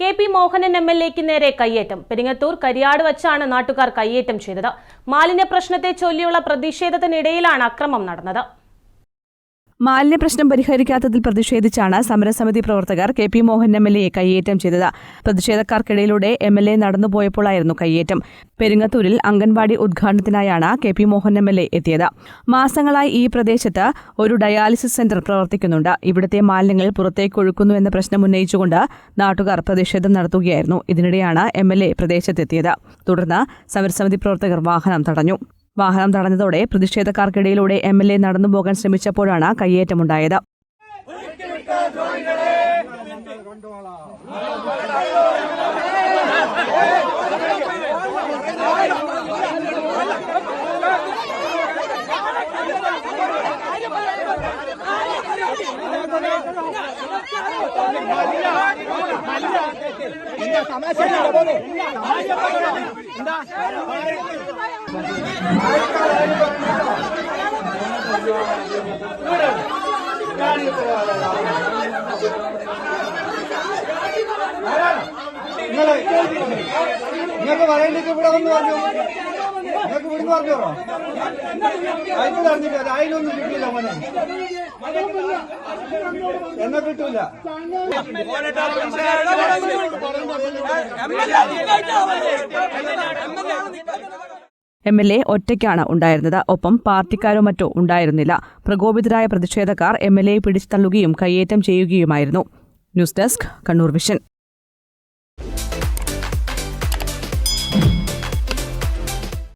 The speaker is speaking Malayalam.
K P Mohanan M L എക്ക് നേരെ കയ്യേറ്റം. പെരിങ്ങത്തൂർ കരിയാട് വച്ചാണ് നാട്ടുകാർ കയ്യേറ്റം ചെയ്തത്. മാലിന്യ പ്രശ്നത്തെ ചൊല്ലിയുള്ള പ്രതിഷേധത്തിനിടയിലാണ് അക്രമം നടന്നത്. മാലിന്യ പ്രശ്നം പരിഹരിക്കാത്തതിൽ പ്രതിഷേധിച്ചാണ് സമരസമിതി പ്രവർത്തകർ K P Mohan M L എയെ കയ്യേറ്റം ചെയ്തത്. പ്രതിഷേധക്കാർക്കിടയിലൂടെ എം എൽ എ നടന്നുപോയപ്പോഴായിരുന്നു കയ്യേറ്റം. പെരിങ്ങത്തൂരിൽ anganwadi ഉദ്ഘാടനത്തിനായാണ് K P Mohan M L A എത്തിയത്. മാസങ്ങളായി ഈ പ്രദേശത്ത് ഒരു ഡയാലിസിസ് സെന്റർ പ്രവർത്തിക്കുന്നുണ്ട്. ഇവിടുത്തെ മാലിന്യങ്ങൾ പുറത്തേക്ക് ഒഴുക്കുന്നു എന്ന പ്രശ്നം ഉന്നയിച്ചുകൊണ്ട് നാട്ടുകാർ പ്രതിഷേധം നടത്തുകയായിരുന്നു. ഇതിനിടെയാണ് എം എൽ എ പ്രദേശത്തെത്തിയത്. തുടർന്ന് സമരസമിതി പ്രവർത്തകർ വാഹനം തടഞ്ഞു. വാഹനം തടഞ്ഞതോടെ പ്രതിഷേധക്കാർക്കിടയിലൂടെ എം എൽ എ നടന്നു പോകാൻ ശ്രമിച്ചപ്പോഴാണ് കയ്യേറ്റമുണ്ടായത്. നിങ്ങൾ നിങ്ങൾക്ക് പറയേണ്ടത് ഇവിടെ വന്ന് പറഞ്ഞു നിങ്ങൾക്ക് ഇവിടുന്ന് പറഞ്ഞോ അതിന് പറഞ്ഞില്ല അതിനൊന്നും കിട്ടിയില്ല മോനെ എന്നെ കിട്ടൂല എം എൽ എ ഒറ്റയ്ക്കാണ് ഉണ്ടായിരുന്നത്. ഒപ്പം പാർട്ടിക്കാരോ മറ്റോ ഉണ്ടായിരുന്നില്ല. പ്രകോപിതരായ പ്രതിഷേധക്കാർ എം എൽ എ പിടിച്ചു തള്ളുകയും കയ്യേറ്റം ചെയ്യുകയുമായിരുന്നു. News desk Kannur vision.